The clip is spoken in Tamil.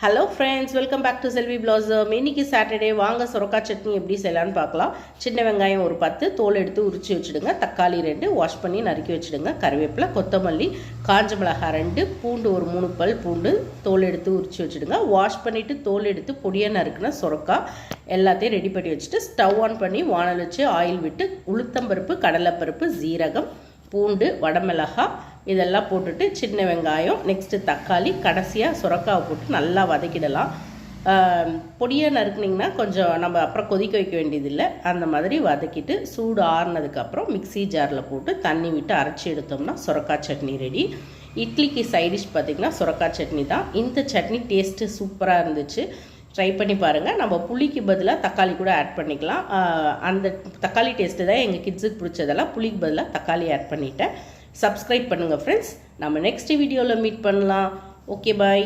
Hello friends welcome back to Selvi Blossom இன்னைக்கு சாட்டர்டே வாங்க சுரக்கா சட்னி எப்படி செய்யலான்னு பார்க்கலாம். சின்ன வெங்காயம் ஒரு பத்து தோல் எடுத்து உரிச்சு வச்சுடுங்க. தக்காளி ரெண்டு வாஷ் பண்ணி நறுக்கி வச்சுடுங்க. கருவேப்பிலை கொத்தமல்லி காஞ்ச மிளகாய் ரெண்டு பூண்டு ஒரு மூணு பல் பூண்டு தோல் எடுத்து உரிச்சு வச்சுடுங்க. வாஷ் பண்ணிவிட்டு தோல் எடுத்து பொடியாக நறுக்குனா சொரக்கா எல்லாத்தையும் ரெடி பண்ணி வச்சுட்டு ஸ்டவ் ஆன் பண்ணி வானல் வச்சு ஆயில் விட்டு உளுத்தம்பருப்பு கடலைப்பருப்பு ஜீரகம் பூண்டு வடமிளகாய் இதெல்லாம் போட்டுட்டு சின்ன வெங்காயம் நெக்ஸ்ட்டு தக்காளி கடைசியாக சுரக்காவை போட்டு நல்லா வதக்கிடலாம். பொடியாக நறுக்குனிங்கன்னா கொஞ்சம் நம்ம அப்புறம் கொதிக்க வைக்க வேண்டியதில்லை. அந்த மாதிரி வதக்கிட்டு சூடு ஆறுனதுக்கப்புறம் மிக்ஸி ஜாரில் போட்டு தண்ணி விட்டு அரைச்சி எடுத்தோம்னா சுரக்காய் சட்னி ரெடி இட்லிக்கு சைடிஷ் பார்த்திங்கன்னா சுரக்காய் சட்னி தான். இந்த சட்னி டேஸ்ட்டு சூப்பராக இருந்துச்சு. ட்ரை பண்ணி பாருங்கள் நம்ம புளிக்கு பதிலாக தக்காளி கூட ஆட் பண்ணிக்கலாம். அந்த தக்காளி டேஸ்ட்டு தான் எங்கள் கிட்ஸுக்கு பிடிச்சதெல்லாம் புளிக்கு பதிலாக தக்காளி ஆட் பண்ணிட்டேன். சப்ஸ்கிரைப் பண்ணுங்கள் ஃப்ரெண்ட்ஸ் நம்ம நெக்ஸ்ட் வீடியோவில் மீட் பண்ணலாம். Okay bye